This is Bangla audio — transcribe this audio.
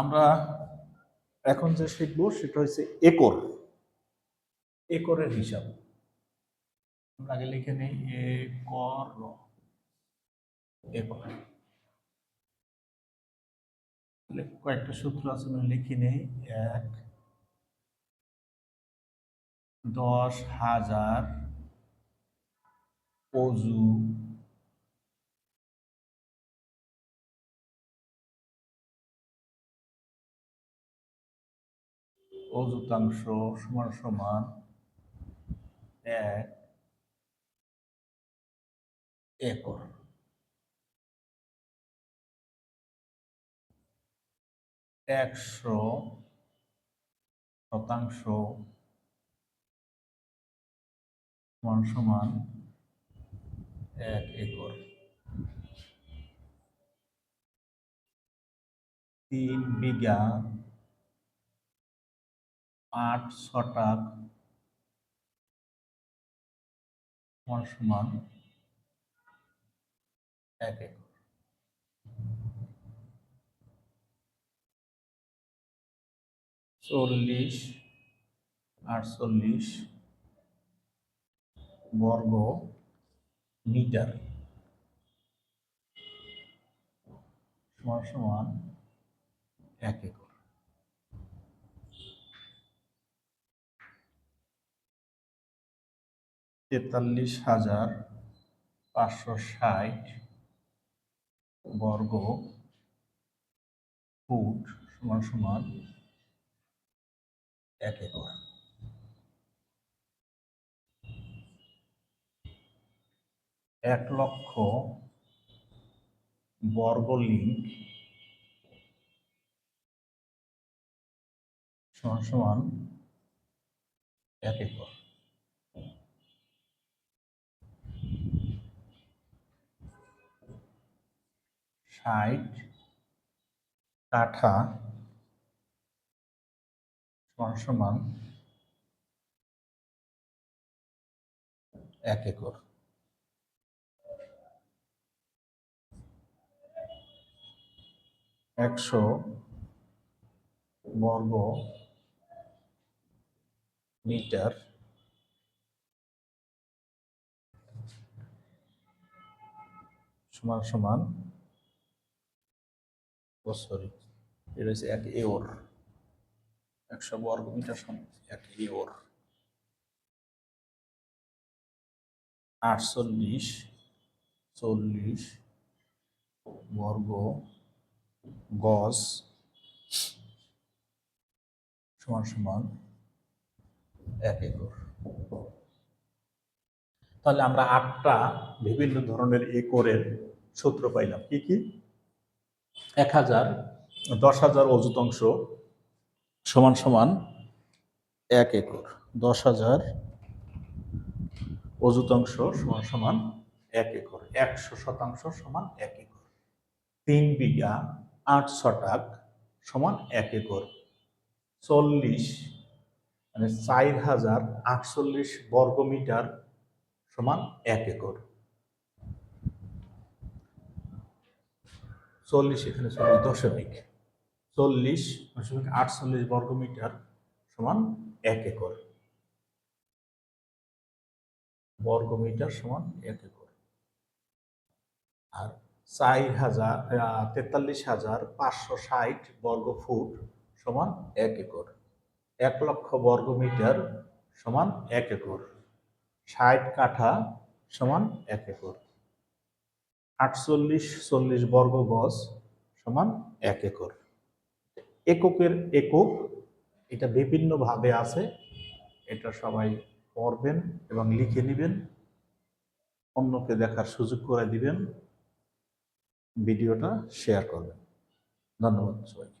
আমরা এখন যে শিখব সেটা হচ্ছে একর। একরের হিসাব। আমরা আগে লিখে নেই, একর একর। কয়েকটা সূত্র আছে, আমরা লিখে নেই, এক, দশ হাজার অজু অযুতাংশ সমান সমান এক একর। একশো শতাংশ সমান সমান এক একর। তিন বিঘা আট শতাক সমান এক একর চল্লিশ আটচল্লিশ বর্গ মিটার সমান সমান এক একর তেতাল্লিশ হাজার পাঁচশো ষাট বর্গ ফুট সমান সমান এক একর। এক লক্ষ বর্গ লিঙ্ক সমান সমান এক একর। ষাট কাঠা সমান সমান এক একর। একশো বর্গ মিটার। সমান সমান ও সরি এটা হচ্ছে এক এওর। একশো বর্গ মিটার সমান। এক এওর। আটচল্লিশ চল্লিশ বর্গ গজ সমান সমান এক একর তাহলে আমরা আটটা বিভিন্ন ধরনের একরের সূত্র পাইলাম। কি কি? এক হাজার। দশ হাজার অযুতাংশ সমান সমান এক একর। দশ হাজার অযুতাংশ সমান সমান এক একর। একশো শতাংশ সমান এক একর। তিন বিঘা আট শতাক সমান এক একর। চল্লিশ মানে চার হাজার আটচল্লিশ বর্গমিটার সমান এক একর। চল্লিশ, এখানে চল্লিশ দশমিক। চল্লিশ দশমিক আটচল্লিশ বর্গ মিটার সমান এক একর। বর্গ মিটার সমান এক একর। আর চার হাজার তেতাল্লিশ হাজার পাঁচশো ষাট বর্গ ফুট সমান এক একর। এক লক্ষ বর্গ মিটার সমান এক একর। ষাট কাঠা সমান এক একর। আটচল্লিশ চল্লিশ বর্গ গজ সমান এক একর। এককের একক, এটা বিভিন্নভাবে আছে, এটা সবাই পড়বেন এবং লিখে নেবেন। অন্যকে দেখার সুযোগ করে দিবেন, ভিডিওটা শেয়ার করবেন। ধন্যবাদ সবাইকে।